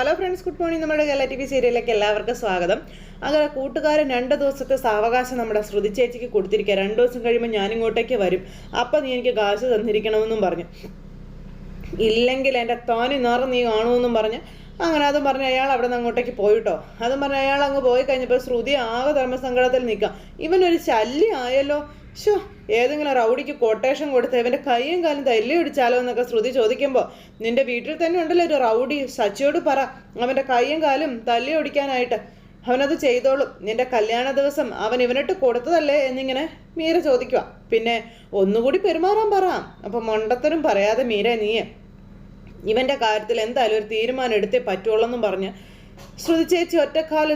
Hello friends good morning നമ്മുടെ Kerala T V സീരിയലിലേക്ക് എല്ലാവർക്കും സ്വാഗതം. അങ്ങനെ കൂട്ടുകാരൻ രണ്ട് ദിവസത്തെ സാവകാശം നമ്മുടെ ശ്രുതി ചേച്ചിക്ക് കൊടുത്തിരിക്കുക. രണ്ട് ദിവസം കഴിയുമ്പോൾ ഞാൻ ഇങ്ങോട്ടേക്ക് വരും. അപ്പം നീ എനിക്ക് കാശ് തന്നിരിക്കണമെന്നും പറഞ്ഞു. ഇല്ലെങ്കിൽ എന്റെ തോനി നിറം നീ കാണുമെന്നും പറഞ്ഞ് അങ്ങനെ അതും പറഞ്ഞ് അയാൾ അവിടെ നിന്ന് അങ്ങോട്ടേക്ക് പോയിട്ടോ. അതും പറഞ്ഞ് അയാൾ അങ്ങ് പോയി കഴിഞ്ഞപ്പോൾ ശ്രുതി ആകെ ധർമ്മസങ്കടത്തിൽ നിൽക്കാം ഇവനൊരു ശല്യം ആയല്ലോ ഷോ ഏതെങ്കിലും റൗഡിക്ക് കൊട്ടേഷൻ കൊടുത്ത് ഇവന്റെ കൈയും കാലും തല്ലി പിടിച്ചാലോ എന്നൊക്കെ ശ്രുതി ചോദിക്കുമ്പോൾ നിന്റെ വീട്ടിൽ തന്നെ ഉണ്ടല്ലോ ഒരു റൗഡി സച്ചിയോട് പറ. അവന്റെ കൈയും കാലും തല്ലി ഒടിക്കാനായിട്ട് അവനത് ചെയ്തോളും. നിന്റെ കല്യാണ ദിവസം അവൻ ഇവനിട്ട് കൊടുത്തതല്ലേ? എന്നിങ്ങനെ മീര ചോദിക്കുക പിന്നെ ഒന്നുകൂടി പെരുമാറാൻ പറ. അപ്പം മണ്ടത്തനും പറയാതെ മീര നീയെ. ഇവന്റെ കാര്യത്തിൽ എന്തായാലും ഒരു തീരുമാനം എടുത്തേ പറ്റുള്ളൂ എന്നും പറഞ്ഞ് ശ്രുതി ചേച്ചി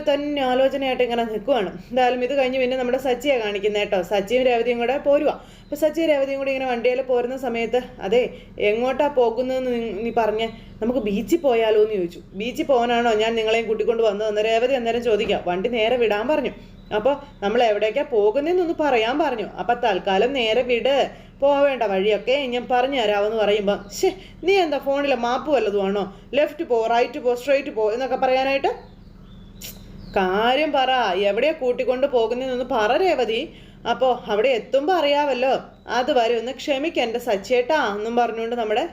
തന്നെ ആലോചനയായിട്ട് ഇങ്ങനെ നിൽക്കുവാണ്. എന്തായാലും ഇത് കഴിഞ്ഞ് പിന്നെ നമ്മുടെ സച്ചിയെ കാണിക്കുന്നത് കേട്ടോ. സച്ചിയും രേവതിയും കൂടെ പോരുക അപ്പോൾ സച്ചിയും രേവതിയും കൂടി ഇങ്ങനെ വണ്ടിയിൽ പോരുന്ന സമയത്ത് അതെ എങ്ങോട്ടാ പോകുന്നതെന്ന് നീ പറഞ്ഞ് നമുക്ക് ബീച്ചിൽ പോയാലോ എന്ന് ചോദിച്ചു. ബീച്ചിൽ പോകാനാണോ ഞാൻ നിങ്ങളെയും കൂട്ടിക്കൊണ്ട് വന്നതെന്ന് രേവതി അന്നേരം ചോദിക്കാം. വണ്ടി നേരെ വിടാൻ പറഞ്ഞു. അപ്പോൾ നമ്മൾ എവിടേക്കാ പോകുന്നതെന്നൊന്ന് പറയാൻ പറഞ്ഞു. അപ്പോൾ തൽക്കാലം നേരെ വിട്. പോവേണ്ട വഴിയൊക്കെ ഞാൻ പറഞ്ഞു തരാമെന്ന് പറയുമ്പോൾ ശേ നീ എന്താ ഫോണിലെ മാപ്പ് വല്ലതുമാണോ ലെഫ്റ്റ് പോ റൈറ്റ് പോ സ്ട്രെയിറ്റ് പോ എന്നൊക്കെ പറയാനായിട്ട്? കാര്യം പറ എവിടെയാ കൂട്ടിക്കൊണ്ട് പോകുന്നതെന്നൊന്ന് പറ രേവതി. അപ്പോൾ അവിടെ എത്തുമ്പോൾ അറിയാമല്ലോ അതുവരെ ഒന്ന് ക്ഷമിക്ക എന്റെ സച്ചേട്ടാ എന്നും പറഞ്ഞുകൊണ്ട് നമ്മുടെ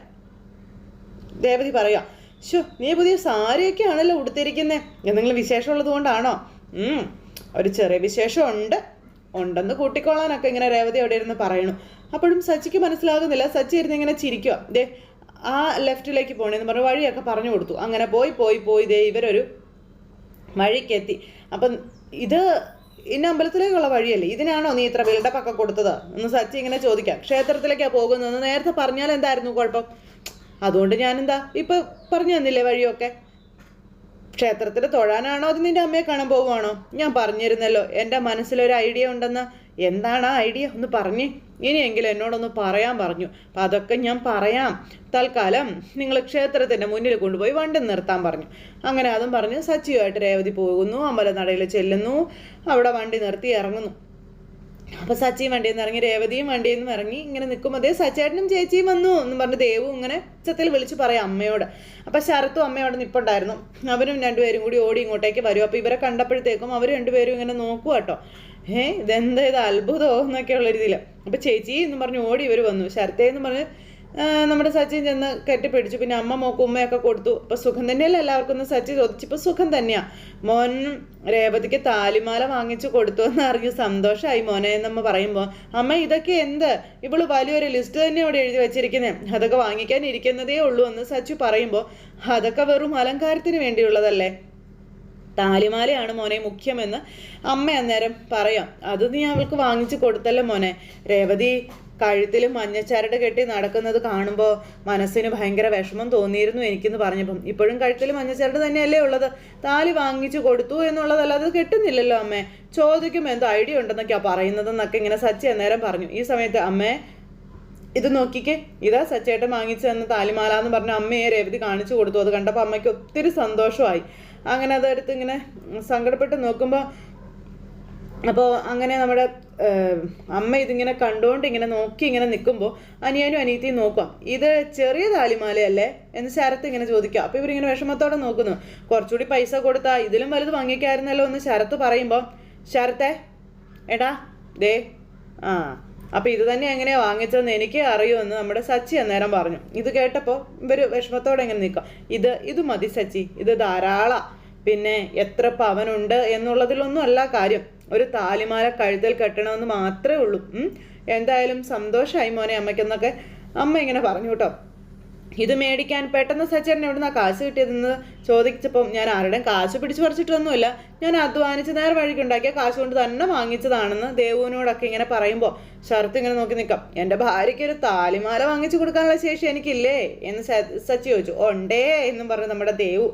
രേവതി പറയാം ശോ നീ പുതിയ സാരിയൊക്കെ ആണല്ലോ ഉടുത്തിരിക്കുന്നത് എന്തെങ്കിലും വിശേഷമുള്ളത് കൊണ്ടാണോ? ഒരു ചെറിയ വിശേഷം ഉണ്ട് ഉണ്ടെന്ന് കൂട്ടിക്കൊള്ളാനൊക്കെ ഇങ്ങനെ രേവതി അവിടെ ഇരുന്ന് പറയണു. അപ്പോഴും സച്ചിക്ക് മനസ്സിലാകുന്നില്ല. സച്ചി ഇരുന്ന് ഇങ്ങനെ ചിരിക്കുക ദേ ആ ലെഫ്റ്റിലേക്ക് പോകണമെന്ന് പറഞ്ഞ വഴിയൊക്കെ പറഞ്ഞു കൊടുത്തു. അങ്ങനെ പോയി പോയി പോയി ദേ ഇവരൊരു വഴിക്കെത്തി. അപ്പം ഇത് ഇന്ന അമ്പലത്തിലേക്കുള്ള വഴിയല്ലേ? ഇതിനാണോ നീ ഇത്ര ബിൽഡപ്പ് ഒക്കെ കൊടുത്തത്? എന്ന് സച്ചി ഇങ്ങനെ ചോദിക്കാം. ക്ഷേത്രത്തിലേക്കാണ് പോകുന്നതെന്ന് നേരത്തെ പറഞ്ഞാൽ എന്തായിരുന്നു കുഴപ്പം? അതുകൊണ്ട് ഞാനെന്താ ഇപ്പം പറഞ്ഞു തന്നില്ലേ വഴിയൊക്കെ? ക്ഷേത്രത്തിൽ തൊഴാനാണോ അത് നിന്റെ അമ്മയെ കാണാൻ പോവുകയാണോ? ഞാൻ പറഞ്ഞിരുന്നല്ലോ. എന്റെ മനസ്സിലൊരു ഐഡിയ ഉണ്ടെന്ന് എന്താണ് ആ ഐഡിയ? ഒന്ന് പറഞ്ഞേ. ഇനിയെങ്കിലും എന്നോടൊന്ന് പറയാൻ പറഞ്ഞു. അപ്പം അതൊക്കെ ഞാൻ പറയാം. തൽക്കാലം നിങ്ങൾ ക്ഷേത്രത്തിന്റെ മുന്നിൽ കൊണ്ടുപോയി വണ്ടി നിർത്താൻ പറഞ്ഞു. അങ്ങനെ അതും പറഞ്ഞ് സച്ചിയുമായിട്ട് രേവതി പോകുന്നു അമ്പലനടയിൽ ചെല്ലുന്നു അവിടെ വണ്ടി നിർത്തി ഇറങ്ങുന്നു. അപ്പോൾ സച്ചിയും വണ്ടിയിൽ നിന്ന് ഇറങ്ങി രേവതിയും വണ്ടിയിൽ നിന്ന് ഇറങ്ങി ഇങ്ങനെ നിൽക്കുമ്പോൾ അതേ സച്ചേട്ടനും ചേച്ചിയും വന്നു എന്ന് പറഞ്ഞ് ദേവു ഇങ്ങനെ ഉച്ചത്തിൽ വിളിച്ച് പറയാം അമ്മയോട്. അപ്പോൾ ശരത്തും അമ്മയോട് നിപ്പുണ്ടായിരുന്നു. അവരും രണ്ടുപേരും കൂടി ഓടി ഇങ്ങോട്ടേക്ക് വരും. അപ്പോൾ ഇവരെ കണ്ടപ്പോഴത്തേക്കും അവർ രണ്ടുപേരും ഇങ്ങനെ നോക്കുക കേട്ടോ ഏ ഇതെന്താ ഇത് അത്ഭുതമോ എന്നൊക്കെയുള്ള രീതിയിൽ അപ്പൊ ചേച്ചി എന്ന് പറഞ്ഞ് ഓടി ഇവർ വന്നു. ശരത്തേ എന്ന് പറഞ്ഞ് നമ്മുടെ സച്ചിൻ ചെന്ന് കെട്ടിപ്പിടിച്ചു. പിന്നെ അമ്മ മോക്കും ഉമ്മയൊക്കെ കൊടുത്തു. അപ്പൊ സുഖം തന്നെയല്ല എല്ലാവർക്കും ഒന്ന് സച്ചി ചോദിച്ചു. ഇപ്പൊ സുഖം തന്നെയാ. മോൻ രേവതിക്ക് താലിമാല വാങ്ങിച്ചു കൊടുത്തു എന്ന് അറിഞ്ഞ് സന്തോഷമായി മോനെ എന്നമ്മ പറയുമ്പോൾ അമ്മ ഇതൊക്കെ എന്ത്? ഇവൾ വലിയൊരു ലിസ്റ്റ് തന്നെ ഇവിടെ എഴുതി വെച്ചിരിക്കുന്നത് അതൊക്കെ വാങ്ങിക്കാൻ ഇരിക്കുന്നതേ ഉള്ളൂ എന്ന് സച്ചു പറയുമ്പോൾ അതൊക്കെ വെറും അലങ്കാരത്തിന് വേണ്ടിയുള്ളതല്ലേ? താലിമാലയാണ് മോനെ മുഖ്യമെന്ന് അമ്മ അന്നേരം പറയാം. അത് നീ അവൾക്ക് വാങ്ങിച്ചു കൊടുത്തല്ലോ മോനെ? രേവതി കഴുത്തിൽ മഞ്ഞച്ചരട് കെട്ടി നടക്കുന്നത് കാണുമ്പോൾ മനസ്സിന് ഭയങ്കര വിഷമം തോന്നിയിരുന്നു എനിക്കെന്ന് പറഞ്ഞപ്പം. ഇപ്പോഴും കഴുത്തിൽ മഞ്ഞച്ചരട് തന്നെയല്ലേ ഉള്ളത്? താലി വാങ്ങിച്ചു കൊടുത്തു എന്നുള്ളതല്ലാതെ കെട്ടുന്നില്ലല്ലോ അമ്മേ. ചോദിക്കും എന്തോ ഐഡിയ ഉണ്ടെന്നൊക്കെയാണ് പറയുന്നതെന്നൊക്കെ ഇങ്ങനെ സച്ചി അന്നേരം പറഞ്ഞു. ഈ സമയത്ത് അമ്മേ ഇത് നോക്കിക്കേ. ഇതാ സച്ചേട്ടൻ വാങ്ങിച്ചു തന്ന താലിമാല എന്ന് പറഞ്ഞ അമ്മയെ രേവതി കാണിച്ചു കൊടുത്തു. അത് കണ്ടപ്പോൾ അമ്മയ്ക്ക് ഒത്തിരി സന്തോഷമായി. അങ്ങനെ അതെടുത്ത് ഇങ്ങനെ സങ്കടപ്പെട്ട് നോക്കുമ്പോൾ അപ്പോൾ അങ്ങനെ നമ്മുടെ അമ്മ ഇതിങ്ങനെ കണ്ടുകൊണ്ട് ഇങ്ങനെ നോക്കി ഇങ്ങനെ നിൽക്കുമ്പോൾ അനിയനും അനിയത്തിയും നോക്കാം ഇത് ചെറിയ താലിമാലയല്ലേ എന്ന് ശരത്ത് ഇങ്ങനെ ചോദിക്കുക അപ്പോൾ ഇവരിങ്ങനെ വിഷമത്തോടെ നോക്കുന്നു. കുറച്ചുകൂടി പൈസ കൊടുത്താൽ ഇതിലും വലുത് വാങ്ങിക്കായിരുന്നല്ലോ എന്ന് ശരത്ത് പറയുമ്പോൾ ശരത്തെ എടാ ദേ ആ അപ്പൊ ഇത് തന്നെ എങ്ങനെയാ വാങ്ങിച്ചതെന്ന് എനിക്ക് അറിയുമെന്ന് നമ്മുടെ സച്ചി അന്നേരം പറഞ്ഞു. ഇത് കേട്ടപ്പോൾ ഇവർ വിഷമത്തോടെ എങ്ങനെ നിൽക്കാം ഇത് ഇത് മതി സച്ചി. ഇത് ധാരാള. പിന്നെ എത്ര പവനുണ്ട് എന്നുള്ളതിലൊന്നും അല്ല കാര്യം. ഒരു താലിമാല കഴുത്തിൽ കെട്ടണമെന്ന് മാത്രമേ ഉള്ളൂ. എന്തായാലും സന്തോഷമായി മോനെ അമ്മയ്ക്കെന്നൊക്കെ അമ്മ ഇങ്ങനെ പറഞ്ഞു കേട്ടോ. ഇത് മേടിക്കാൻ പെട്ടെന്ന് സച്ചേട്ടൻ എവിടുന്നാ കാശ് കിട്ടിയതെന്ന് ചോദിച്ചപ്പം ഞാൻ ആരുടെയും കാശ് പിടിച്ചു പറിച്ചിട്ടൊന്നുമില്ല. ഞാൻ അധ്വാനിച്ച് നേരെ വഴിക്ക് ഉണ്ടാക്കിയ കാശ് കൊണ്ട് തന്നെ വാങ്ങിച്ചതാണെന്ന് ദേവുവിനോടൊക്കെ ഇങ്ങനെ പറയുമ്പോൾ ശരത്ത് ഇങ്ങനെ നോക്കി നിൽക്കാം. എന്റെ ഭാര്യയ്ക്ക് ഒരു താലിമാല വാങ്ങിച്ചു കൊടുക്കാനുള്ള ശേഷി എനിക്കില്ലേ? എന്ന് സച്ചി ചോദിച്ചു. ഉണ്ടേ എന്നും പറഞ്ഞു നമ്മുടെ ദേവു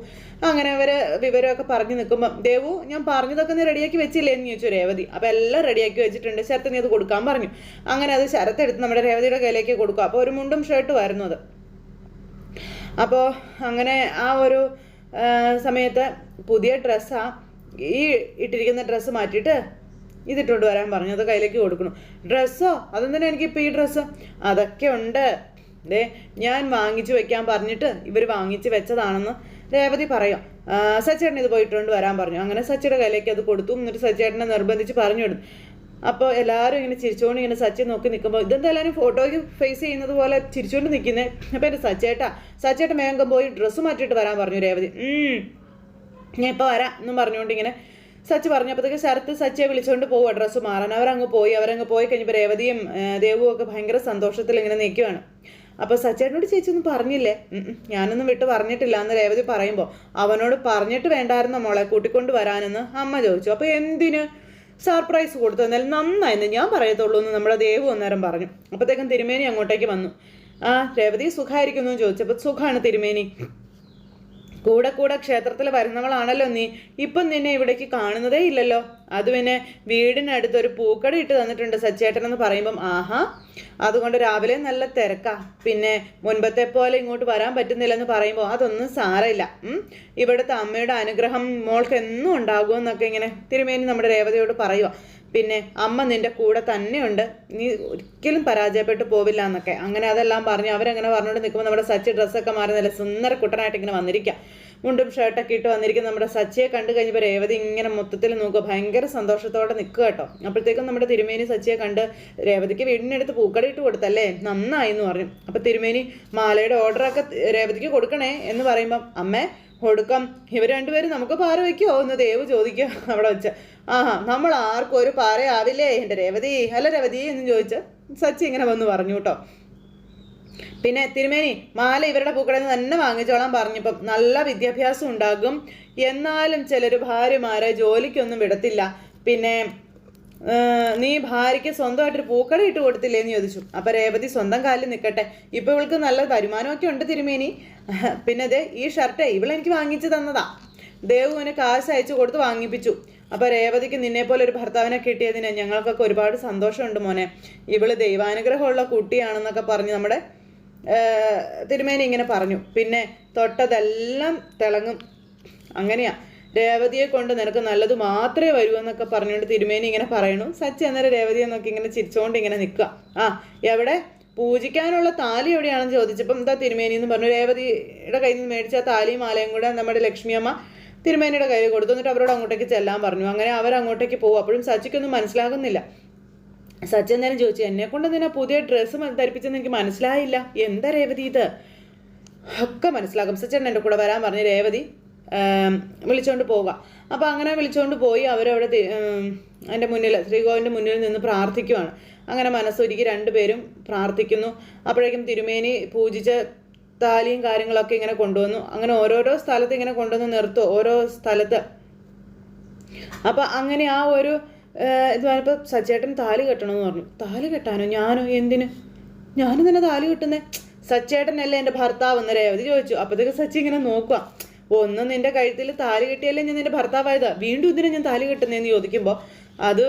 അങ്ങനെ അവർ വിവരമൊക്കെ പറഞ്ഞു നിൽക്കുമ്പം ദേവു ഞാൻ പറഞ്ഞതൊക്കെ നീ റെഡിയാക്കി വെച്ചില്ലേ? എന്ന് ചോദിച്ചു രേവതി. അപ്പോൾ എല്ലാം റെഡിയാക്കി വെച്ചിട്ടുണ്ട്. ശരത്ത് നീ അത് കൊടുക്കാൻ പറഞ്ഞു. അങ്ങനെ അത് ശരത്ത് എടുത്ത് നമ്മുടെ രേവതിയുടെ കയ്യിലേക്ക് കൊടുക്കുക അപ്പോൾ ഒരു മുണ്ടും ഷർട്ടും ആയിരുന്നു അത്. അപ്പോൾ അങ്ങനെ ആ ഒരു സമയത്ത് പുതിയ ഡ്രസ്സാ ഈ ഇട്ടിരിക്കുന്ന ഡ്രസ്സ് മാറ്റിയിട്ട് ഇതിട്ടോണ്ട് വരാൻ പറഞ്ഞു. അത് കയ്യിലേക്ക് കൊടുക്കണം ഡ്രസ്സോ? അതെന്തിനാ എനിക്കിപ്പോൾ ഈ ഡ്രസ്സ്? അതൊക്കെ ഉണ്ട്. ദേ ഞാൻ വാങ്ങിച്ചു വെക്കാൻ പറഞ്ഞിട്ട് ഇവർ വാങ്ങിച്ച് വെച്ചതാണെന്ന് രേവതി പറയാം. സച്ചേട്ടൻ ഇത് പോയിട്ടുണ്ട് വരാൻ പറഞ്ഞു. അങ്ങനെ സച്ചിയുടെ കയ്യിലേക്ക് അത് കൊടുത്തു. എന്നിട്ട് സച്ചേട്ടനെ നിർബന്ധിച്ച് പറഞ്ഞു വിടും അപ്പോൾ എല്ലാവരും ഇങ്ങനെ ചിരിച്ചുകൊണ്ട് ഇങ്ങനെ സച്ചി നോക്കി നിൽക്കുമ്പോൾ ഇതെന്തായാലും ഫോട്ടോയ്ക്ക് ഫേസ് ചെയ്യുന്നത് പോലെ ചിരിച്ചുകൊണ്ട് നിൽക്കുന്നത് അപ്പോൾ എന്റെ സച്ചേട്ടാ സച്ചേട്ടൻ വേഗം പോയി ഡ്രസ്സ് മാറ്റിയിട്ട് വരാൻ പറഞ്ഞു രേവതി. "ഉം, ഞാൻ ഇപ്പോൾ വരാം എന്നും പറഞ്ഞുകൊണ്ട് ഇങ്ങനെ സച്ച് പറഞ്ഞപ്പോഴത്തേക്ക് ശരത്ത് സച്ചിയെ വിളിച്ചുകൊണ്ട് പോവുക ഡ്രസ്സ് മാറാൻ. അവരങ്ങ് പോയി അവരങ്ങ് പോയി കഴിഞ്ഞപ്പോൾ രേവതിയും ദേവും ഒക്കെ ഭയങ്കര സന്തോഷത്തിൽ ഇങ്ങനെ നിൽക്കുകയാണ് അപ്പോൾ സച്ചേട്ടനോട് ചേച്ചി ഒന്നും പറഞ്ഞില്ലേ? ഞാനൊന്നും വിട്ട് പറഞ്ഞിട്ടില്ല എന്ന് രേവതി പറയുമ്പോൾ അവനോട് പറഞ്ഞിട്ട് വേണ്ടായിരുന്നോ മോളെ? കൂട്ടിക്കൊണ്ട് വരാനെന്ന് അമ്മ ചോദിച്ചു. അപ്പോൾ എന്തിന്? സർപ്രൈസ് കൊടുത്തു. എന്നാൽ നന്നായെന്ന് ഞാൻ പറയത്തുള്ളൂ എന്ന് നമ്മുടെ ദേവു അന്നേരം പറഞ്ഞു. അപ്പോഴത്തേക്കും തിരുമേനി അങ്ങോട്ടേക്ക് വന്നു. ആ രേവതി സുഖമായിരിക്കുന്നു എന്ന് ചോദിച്ചപ്പോൾ സുഖമാണ് തിരുമേനി. കൂടെ കൂടെ ക്ഷേത്രത്തിൽ വരുന്നവളാണല്ലോ നീ. ഇപ്പം നിന്നെ ഇവിടേക്ക് കാണുന്നതേ ഇല്ലല്ലോ. അത് പിന്നെ വീടിനടുത്ത് ഒരു പൂക്കട ഇട്ട് തന്നിട്ടുണ്ട് സച്ചേട്ടൻ എന്ന് പറയുമ്പം ആഹാ അതുകൊണ്ട് രാവിലെ നല്ല തിരക്കാ. പിന്നെ മുൻപത്തെ പോലെ ഇങ്ങോട്ട് വരാൻ പറ്റുന്നില്ലെന്ന് പറയുമ്പോൾ അതൊന്നും സാരമില്ല. ഇവിടുത്തെ അമ്മയുടെ അനുഗ്രഹം മോൾക്ക് എന്നും ഉണ്ടാകുമെന്നൊക്കെ ഇങ്ങനെ തിരുമേനി നമ്മുടെ രേവതയോട് പറയുക പിന്നെ അമ്മ നിന്റെ കൂടെ തന്നെയുണ്ട്. നീ ഒരിക്കലും പരാജയപ്പെട്ടു പോവില്ല എന്നൊക്കെ. അങ്ങനെ അതെല്ലാം പറഞ്ഞു. അവരങ്ങനെ പറഞ്ഞുകൊണ്ട് നിൽക്കുമ്പോൾ നമ്മുടെ സച്ചി ഡ്രസ്സൊക്കെ മാറി നല്ല സുന്ദര കുട്ടനായിട്ട് ഇങ്ങനെ വന്നിരിക്കുക മുണ്ടും ഷർട്ടൊക്കെ ഇട്ട് വന്നിരിക്കുന്ന നമ്മുടെ സച്ചിയെ കണ്ടു കഴിഞ്ഞപ്പോൾ രേവതി ഇങ്ങനെ മൊത്തത്തിൽ നോക്കുക. ഭയങ്കര സന്തോഷത്തോടെ നിൽക്കുക കേട്ടോ. അപ്പോഴത്തേക്കും നമ്മുടെ തിരുമേനി സച്ചിയെ കണ്ട് രേവതിക്ക് വീടിനടുത്ത് പൂക്കട ഇട്ട് കൊടുത്തല്ലേ? നന്നായി എന്ന് പറഞ്ഞു. അപ്പോൾ തിരുമേനി മാലയുടെ ഓർഡറൊക്കെ രേവതിക്ക് കൊടുക്കണേ എന്ന് പറയുമ്പം അമ്മേ കൊടുക്കാം. ഇവർ രണ്ടുപേരും നമുക്ക് പാറ വയ്ക്കുമോ എന്ന് ദേവ് ചോദിക്കുക അവിടെ വെച്ച്. ആഹാ നമ്മൾ ആർക്കും ഒരു പാറയാവില്ലേ? എന്റെ രേവതി. അല്ല രേവതി എന്ന് ചോദിച്ച് സച്ചി ഇങ്ങനെ വന്ന് പറഞ്ഞു കേട്ടോ. പിന്നെ തിരുമേനി മാല ഇവരുടെ പൂക്കടയിൽ നിന്ന് തന്നെ വാങ്ങിച്ചോളാൻ പറഞ്ഞപ്പം നല്ല വിദ്യാഭ്യാസം ഉണ്ടാകും. എന്നാലും ചിലർ ഭാര്യമാരെ ജോലിക്കൊന്നും വിടത്തില്ല. പിന്നെ നീ ഭാര്യയ്ക്ക് സ്വന്തമായിട്ടൊരു പൂക്കട ഇട്ട് കൊടുത്തില്ലേ എന്ന് ചോദിച്ചു. അപ്പം രേവതി സ്വന്തം കാലിൽ നിൽക്കട്ടെ ഇപ്പൊ ഇവൾക്ക് നല്ല വരുമാനമൊക്കെ ഉണ്ട് തിരുമേനി. പിന്നെ അതെ ഈ ഷർട്ട് ഇവളെനിക്ക് വാങ്ങിച്ചു തന്നതാ. ദേവുവിന് കാശ് അയച്ചു കൊടുത്ത് വാങ്ങിപ്പിച്ചു. അപ്പൊ രേവതിക്ക് നിന്നെ പോലെ ഒരു ഭർത്താവിനെ കിട്ടിയതിന് ഞങ്ങൾക്കൊക്കെ ഒരുപാട് സന്തോഷമുണ്ട് മോനെ. ഇവൾ ദൈവാനുഗ്രഹമുള്ള കുട്ടിയാണെന്നൊക്കെ പറഞ്ഞ് നമ്മുടെ തിരുമേനി ഇങ്ങനെ പറഞ്ഞു. പിന്നെ തൊട്ടതെല്ലാം തിളങ്ങും. അങ്ങനെയാ. രേവതിയെ കൊണ്ട് നിനക്ക് നല്ലത് മാത്രമേ വരൂ എന്നൊക്കെ പറഞ്ഞുകൊണ്ട് തിരുമേനി ഇങ്ങനെ പറയണു സച്ചി അന്നേരം രേവതിയെ നോക്കി ഇങ്ങനെ ചിരിച്ചുകൊണ്ട് ഇങ്ങനെ നിൽക്കുക. ആ എവിടെ? പൂജിക്കാനുള്ള താലി എവിടെയാണെന്ന് ചോദിച്ചപ്പം എന്താ തിരുമേനി എന്ന് പറഞ്ഞു. രേവതിയുടെ കയ്യിൽ നിന്ന് മേടിച്ച താലിയും മാലയും കൂടെ നമ്മുടെ ലക്ഷ്മിയമ്മ തിരുമേനിയുടെ കയ്യിൽ കൊടുത്തു. എന്നിട്ട് അവരോട് അങ്ങോട്ടേക്ക് ചെല്ലാൻ പറഞ്ഞു. അങ്ങനെ അവർ അങ്ങോട്ടേക്ക് പോകും. അപ്പോഴും സച്ചിക്കൊന്നും മനസ്സിലാകുന്നില്ല. സച്ചി എന്തായാലും ചോദിച്ചു എന്നെ കൊണ്ട് നിന്നെ പുതിയ ഡ്രസ്സ് ധരിപ്പിച്ചെന്ന് എനിക്ക് മനസ്സിലായില്ല. എന്താ രേവതി ഇത്? ഒക്കെ മനസ്സിലാകും. സച്ചേട്ടൻ എന്റെ കൂടെ വരാൻ പറഞ്ഞു രേവതി ആം, വിളിച്ചോണ്ട് പോവുക. അപ്പോൾ അങ്ങനെ വിളിച്ചുകൊണ്ട് പോയി അവരവിടെ എന്റെ മുന്നിൽ ശ്രീകോവിന്റെ മുന്നിൽ നിന്ന് പ്രാർത്ഥിക്കുവാണ്. അങ്ങനെ മനസ്സൊരുക്കി രണ്ടുപേരും പ്രാർത്ഥിക്കുന്നു. അപ്പോഴേക്കും തിരുമേനി പൂജിച്ച താലിയും കാര്യങ്ങളൊക്കെ ഇങ്ങനെ കൊണ്ടുവന്നു. അങ്ങനെ ഓരോരോ സ്ഥലത്ത് ഇങ്ങനെ കൊണ്ടുവന്ന് നിർത്തു ഓരോ സ്ഥലത്ത്. അപ്പം അങ്ങനെ ആ ഒരു ഇത് പറഞ്ഞപ്പോൾ സച്ചേട്ടൻ താലി കെട്ടണമെന്ന് പറഞ്ഞു. താലി കെട്ടാനോ? ഞാനോ? എന്തിന്? ഞാനും തന്നെ താലി കെട്ടുന്നേ? സച്ചേട്ടനല്ലേ എന്റെ ഭർത്താവ് എന്ന് രേവതി ചോദിച്ചു. അപ്പോഴത്തേക്ക് സച്ചി ഇങ്ങനെ നോക്കുക ഒന്ന് നിന്റെ കഴുത്തിൽ താലി കെട്ടിയല്ലേ ഞാൻ നിന്റെ ഭർത്താവായതാ? വീണ്ടും ഇതിനെ ഞാൻ താലി കെട്ടുന്നതെന്ന് ചോദിക്കുമ്പോൾ അത്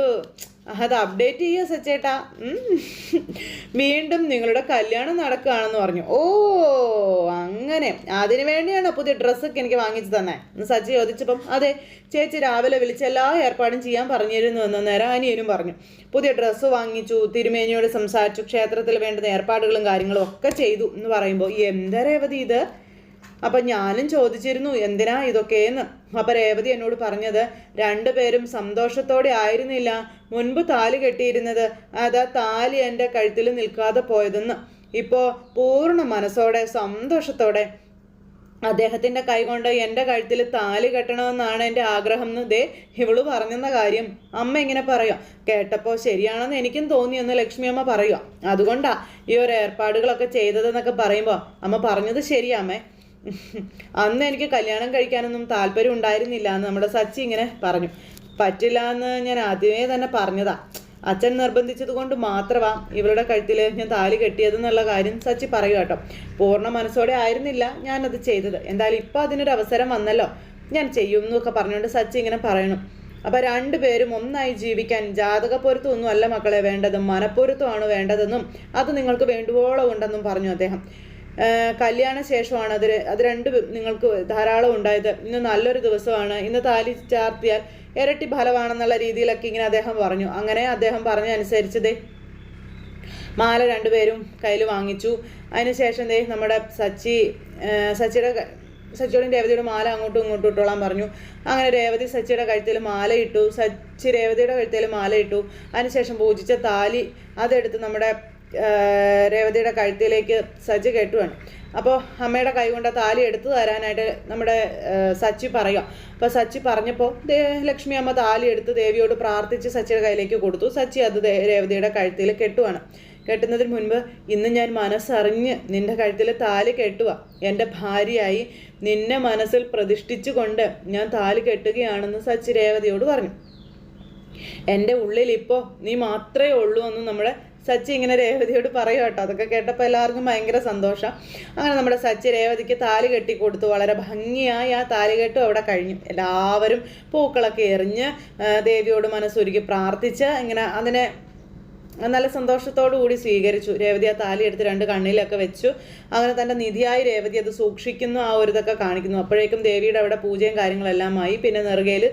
അത് അപ്ഡേറ്റ് ചെയ്യുക സച്ചേട്ടാ. വീണ്ടും നിങ്ങളുടെ കല്യാണം നടക്കുകയാണെന്ന് പറഞ്ഞു. ഓ അങ്ങനെ. അതിനു വേണ്ടിയാണ് പുതിയ ഡ്രസ്സൊക്കെ എനിക്ക് വാങ്ങിച്ചു തന്നെ? സച്ചി ചോദിച്ചപ്പം അതെ ചേച്ചി രാവിലെ വിളിച്ച് എല്ലാ ഏർപ്പാടും ചെയ്യാൻ പറഞ്ഞിരുന്നു എന്ന് നേരം പറഞ്ഞു. പുതിയ ഡ്രസ്സ് വാങ്ങിച്ചു തിരുമേനിയോട് സംസാരിച്ചു ക്ഷേത്രത്തിൽ വേണ്ടുന്ന ഏർപ്പാടുകളും കാര്യങ്ങളും ഒക്കെ ചെയ്തു എന്ന് പറയുമ്പോൾ എന്താ ഇത്. അപ്പൊ ഞാനും ചോദിച്ചിരുന്നു എന്തിനാ ഇതൊക്കെയെന്ന്? അപ്പൊ രേവതി എന്നോട് പറഞ്ഞത് രണ്ടുപേരും സന്തോഷത്തോടെ ആയിരുന്നില്ല മുൻപ് താലി കെട്ടിയിരുന്നത് അതാ താലി എന്റെ കഴുത്തിൽ നിൽക്കാതെ പോയതെന്ന്. ഇപ്പോ പൂർണ മനസ്സോടെ സന്തോഷത്തോടെ അദ്ദേഹത്തിന്റെ കൈകൊണ്ട് എന്റെ കഴുത്തിൽ താലി കെട്ടണമെന്നാണ് എന്റെ ആഗ്രഹം എന്ന് ദേ ഇവൾ പറഞ്ഞെന്ന കാര്യം അമ്മ ഇങ്ങനെ പറയാം. കേട്ടപ്പോൾ ശരിയാണെന്ന് എനിക്കും തോന്നിയെന്ന് ലക്ഷ്മി അമ്മ പറയുക അതുകൊണ്ടാ ഈ ഒരു ഏർപ്പാടുകളൊക്കെ ചെയ്തതെന്നൊക്കെ പറയുമ്പോൾ അമ്മ പറഞ്ഞത് ശരിയാ അമ്മേ. അന്ന് എനിക്ക് കല്യാണം കഴിക്കാനൊന്നും താല്പര്യം ഉണ്ടായിരുന്നില്ല എന്ന് നമ്മുടെ സച്ചി ഇങ്ങനെ പറഞ്ഞു. പറ്റില്ല എന്ന് ഞാൻ ആദ്യമേ തന്നെ പറഞ്ഞതാ. അച്ഛൻ നിർബന്ധിച്ചത് കൊണ്ട് മാത്രമാ ഇവളുടെ കഴുത്തിൽ ഞാൻ താലി കെട്ടിയതെന്നുള്ള കാര്യം സച്ചി പറയുക കേട്ടോ. പൂർണ മനസ്സോടെ ആയിരുന്നില്ല ഞാനത് ചെയ്തത്. എന്തായാലും ഇപ്പം അതിനൊരു അവസരം വന്നല്ലോ. ഞാൻ ചെയ്യും എന്നൊക്കെ പറഞ്ഞുകൊണ്ട് സച്ചി ഇങ്ങനെ പറയണം. അപ്പൊ രണ്ടുപേരും ഒന്നായി ജീവിക്കാൻ ജാതക പൊരുത്തമൊന്നും അല്ല മക്കളെ വേണ്ടതും മനപ്പൊരുത്തമാണ് വേണ്ടതെന്നും അത് നിങ്ങൾക്ക് വേണ്ടുവോളം ഉണ്ടെന്നും പറഞ്ഞു അദ്ദേഹം. കല്യാണ ശേഷമാണ് അത് അത് രണ്ട് നിങ്ങൾക്ക് ധാരാളം ഉണ്ടായത്. ഇന്ന് നല്ലൊരു ദിവസമാണ്. ഇന്ന് താലി ചാർത്തിയാൽ ഇരട്ടി ഫലമാണെന്നുള്ള രീതിയിലൊക്കെ ഇങ്ങനെ അദ്ദേഹം പറഞ്ഞു. അങ്ങനെ അദ്ദേഹം പറഞ്ഞ അനുസരിച്ചതേ മാല രണ്ടുപേരും കയ്യിൽ വാങ്ങിച്ചു. അതിനുശേഷം ദേ നമ്മുടെ സച്ചി സച്ചിയുടെ സച്ചിയോടും രേവതിയുടെ മാല അങ്ങോട്ടും ഇങ്ങോട്ടും ഇട്ടോളാൻ പറഞ്ഞു. അങ്ങനെ രേവതി സച്ചിയുടെ കഴുത്തിൽ മാല ഇട്ടു. സച്ചി രേവതിയുടെ കഴുത്തിൽ മാല ഇട്ടു. അതിനുശേഷം പൂജിച്ച താലി അതെടുത്ത് നമ്മുടെ രേവതിയുടെ കഴുത്തിലേക്ക് സജ്ജ് കെട്ടുവാണ്. അപ്പോൾ അമ്മയുടെ കൈ കൊണ്ട് താലി എടുത്തു തരാനായിട്ട് നമ്മുടെ സച്ചി പറയുക അപ്പോൾ സച്ചി പറഞ്ഞപ്പോൾ ദേ ലക്ഷ്മി അമ്മ താലി എടുത്ത് ദേവിയോട് പ്രാർത്ഥിച്ച് സച്ചിയുടെ കയ്യിലേക്ക് കൊടുത്തു. സച്ചി അത് രേവതിയുടെ കഴുത്തിൽ കെട്ടുവാണ്. കെട്ടുന്നതിന് മുൻപ് ഇന്ന് ഞാൻ മനസ്സറിഞ്ഞ് നിന്റെ കഴുത്തിൽ താലി കെട്ടുക എന്റെ ഭാര്യയായി നിന്നെ മനസ്സിൽ പ്രതിഷ്ഠിച്ചുകൊണ്ട് ഞാൻ താലി കെട്ടുകയാണെന്ന് സച്ചി രേവതിയോട് പറഞ്ഞു. എന്റെ ഉള്ളിൽ ഇപ്പോൾ നീ മാത്രമേ ഉള്ളൂ എന്ന് നമ്മുടെ സച്ചി ഇങ്ങനെ രേവതിയോട് പറയും കേട്ടോ. അതൊക്കെ കേട്ടപ്പോൾ എല്ലാവർക്കും ഭയങ്കര സന്തോഷം. അങ്ങനെ നമ്മുടെ സച്ചി രേവതിക്ക് താലി കെട്ടി കൊടുത്തു. വളരെ ഭംഗിയായി ആ താലികെട്ടും അവിടെ കഴിഞ്ഞു. എല്ലാവരും പൂക്കളൊക്കെ എറിഞ്ഞ് ദേവിയോട് മനസ്സൊരുക്കി പ്രാർത്ഥിച്ച് ഇങ്ങനെ അതിനെ നല്ല സന്തോഷത്തോടു കൂടി സ്വീകരിച്ചു. രേവതി ആ താലി എടുത്ത് രണ്ട് കണ്ണിലൊക്കെ വെച്ചു. അങ്ങനെ തന്റെ നിധിയായി രേവതി അത് സൂക്ഷിക്കുന്നു ആ ഒരു ഇതൊക്കെ കാണിക്കുന്നു. അപ്പോഴേക്കും ദേവിയുടെ അവിടെ പൂജയും കാര്യങ്ങളെല്ലാം ആയി. പിന്നെ നെറുകയിൽ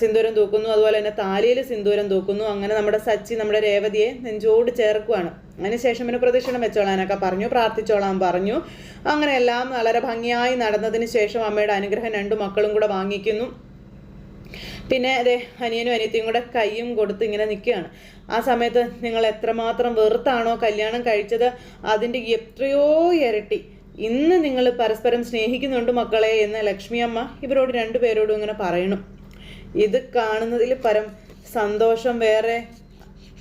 സിന്ദൂരം തൂക്കുന്നു അതുപോലെ തന്നെ താലിയിൽ സിന്ദൂരം തൂക്കുന്നു. അങ്ങനെ നമ്മുടെ സച്ചി നമ്മുടെ രേവതിയെ നെഞ്ചോട് ചേർക്കുവാണ്. അതിനുശേഷം പിന്നെ പ്രദക്ഷിണം വെച്ചോളാനൊക്കെ പറഞ്ഞു പ്രാർത്ഥിച്ചോളാൻ പറഞ്ഞു. അങ്ങനെ എല്ലാം വളരെ ഭംഗിയായി നടന്നതിന് ശേഷം അമ്മയുടെ അനുഗ്രഹം രണ്ടു മക്കളും കൂടെ വാങ്ങിക്കുന്നു. പിന്നെ അതെ അനിയനും അനിയത്തിയും കൂടെ കൈയും കൊടുത്ത് ഇങ്ങനെ നിൽക്കുകയാണ്. ആ സമയത്ത് നിങ്ങൾ എത്രമാത്രം വെറുത്താണോ കല്യാണം കഴിച്ചത്? അതിന്റെ എത്രയോ ഇരട്ടി. ഇന്ന് നിങ്ങൾ പരസ്പരം സ്നേഹിക്കുന്നുണ്ട് മക്കളെ എന്ന് ലക്ഷ്മി അമ്മ ഇവരോട് രണ്ടുപേരോടും ഇങ്ങനെ പറയണം. ഇത് കാണുന്നതിൽ പരം സന്തോഷം വേറെ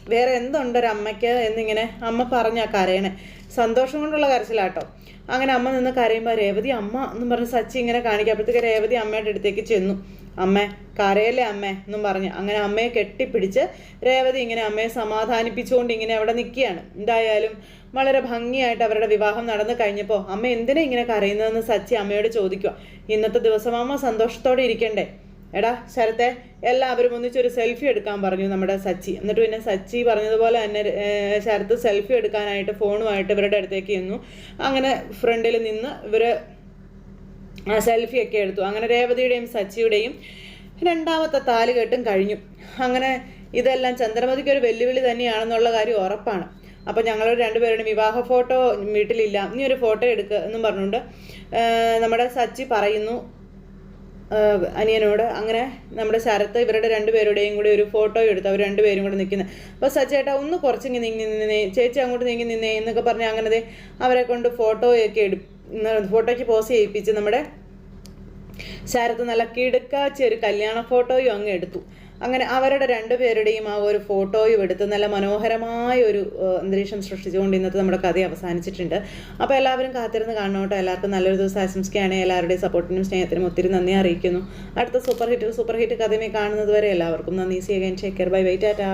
വേറെ എന്തുണ്ടൊരമ്മയ്ക്ക് എന്നിങ്ങനെ അമ്മ പറഞ്ഞാ കരയണേ. സന്തോഷം കൊണ്ടുള്ള കരച്ചിലാട്ടോ. അങ്ങനെ അമ്മ നിന്ന് കരയുമ്പോൾ രേവതി അമ്മ എന്ന് പറഞ്ഞ് സച്ചി ഇങ്ങനെ കാണിക്കുക അപ്പോഴത്തേക്ക് രേവതി അമ്മയുടെ അടുത്തേക്ക് ചെന്നു. അമ്മേ കരയല്ലേ അമ്മ എന്നും പറഞ്ഞ് അങ്ങനെ അമ്മയെ കെട്ടിപ്പിടിച്ച് രേവതി ഇങ്ങനെ അമ്മയെ സമാധാനിപ്പിച്ചുകൊണ്ട് ഇങ്ങനെ അവിടെ നിൽക്കുകയാണ്. എന്തായാലും വളരെ ഭംഗിയായിട്ട് അവരുടെ വിവാഹം നടന്നു കഴിഞ്ഞപ്പോൾ അമ്മ എന്തിനാ ഇങ്ങനെ കരയുന്നതെന്ന് സച്ചി അമ്മയോട് ചോദിക്കുക. ഇന്നത്തെ ദിവസം അമ്മ സന്തോഷത്തോടെ ഇരിക്കണ്ടേ? എടാ ശരത്തെ എല്ലാവരും ഒന്നിച്ചൊരു സെൽഫി എടുക്കാൻ പറഞ്ഞു നമ്മുടെ സച്ചി. എന്നിട്ട് പിന്നെ സച്ചി പറഞ്ഞതുപോലെ തന്നെ ശരത്ത് സെൽഫി എടുക്കാനായിട്ട് ഫോണുമായിട്ട് ഇവരുടെ അടുത്തേക്ക് ചെന്നു. അങ്ങനെ ഫ്രണ്ടിൽ നിന്ന് ഇവർ ആ സെൽഫി ഒക്കെ എടുത്തു. അങ്ങനെ രേവതിയുടെയും സച്ചിയുടെയും രണ്ടാമത്തെ താലുകെട്ടും കഴിഞ്ഞു. അങ്ങനെ ഇതെല്ലാം ചന്ദ്രമതിക്ക് ഒരു വെല്ലുവിളി തന്നെയാണെന്നുള്ള കാര്യം ഉറപ്പാണ്. അപ്പോൾ ഞങ്ങൾ രണ്ടുപേരുടെയും വിവാഹ ഫോട്ടോ വീട്ടിലില്ല. നീ ഒരു ഫോട്ടോ എടുക്കുക എന്നും പറഞ്ഞുകൊണ്ട് നമ്മുടെ സച്ചി പറയുന്നു അനിയനോട്. അങ്ങനെ നമ്മുടെ ശരത്ത് ഇവരുടെ രണ്ടുപേരുടെയും കൂടി ഒരു ഫോട്ടോ എടുത്ത് അവർ രണ്ടുപേരും കൂടെ നിൽക്കുന്നത് അപ്പോൾ സച്ചേട്ടാ ഒന്ന് കുറച്ചിങ്ങി നീങ്ങി നിന്നേ. ചേച്ചി അങ്ങോട്ട് നീങ്ങി നിന്നേ എന്നൊക്കെ പറഞ്ഞ് അങ്ങനെ അവരെ കൊണ്ട് ഫോട്ടോയൊക്കെ എടു ഫോട്ടോയ്ക്ക് പോസ് ചെയ്യിപ്പിച്ച് നമ്മുടെ ശരത്ത് നല്ല കിടുക്കാച്ച ഒരു കല്യാണ ഫോട്ടോയും അങ്ങ് എടുത്തു. അങ്ങനെ അവരുടെ രണ്ടുപേരുടെയും ആ ഒരു ഫോട്ടോയും എടുത്ത് നല്ല മനോഹരമായ ഒരു അന്തരീക്ഷം സൃഷ്ടിച്ചുകൊണ്ട് ഇന്നത്തെ നമ്മുടെ കഥ അവസാനിച്ചിട്ടുണ്ട്. അപ്പോൾ എല്ലാവരും കാത്തിരുന്ന് കാണണം കേട്ടോ. എല്ലാവർക്കും നല്ലൊരു ദിവസം ആശംസിക്കുകയാണ്. എല്ലാവരുടെയും സപ്പോർട്ടിനും സ്നേഹത്തിനും ഒത്തിരി നന്ദി അറിയിക്കുന്നു. അടുത്ത സൂപ്പർ ഹിറ്റ് സൂപ്പർ ഹിറ്റ് കഥയുമായി കാണുന്നത് വരെ എല്ലാവർക്കും നന്ദി. See again take bye wait tata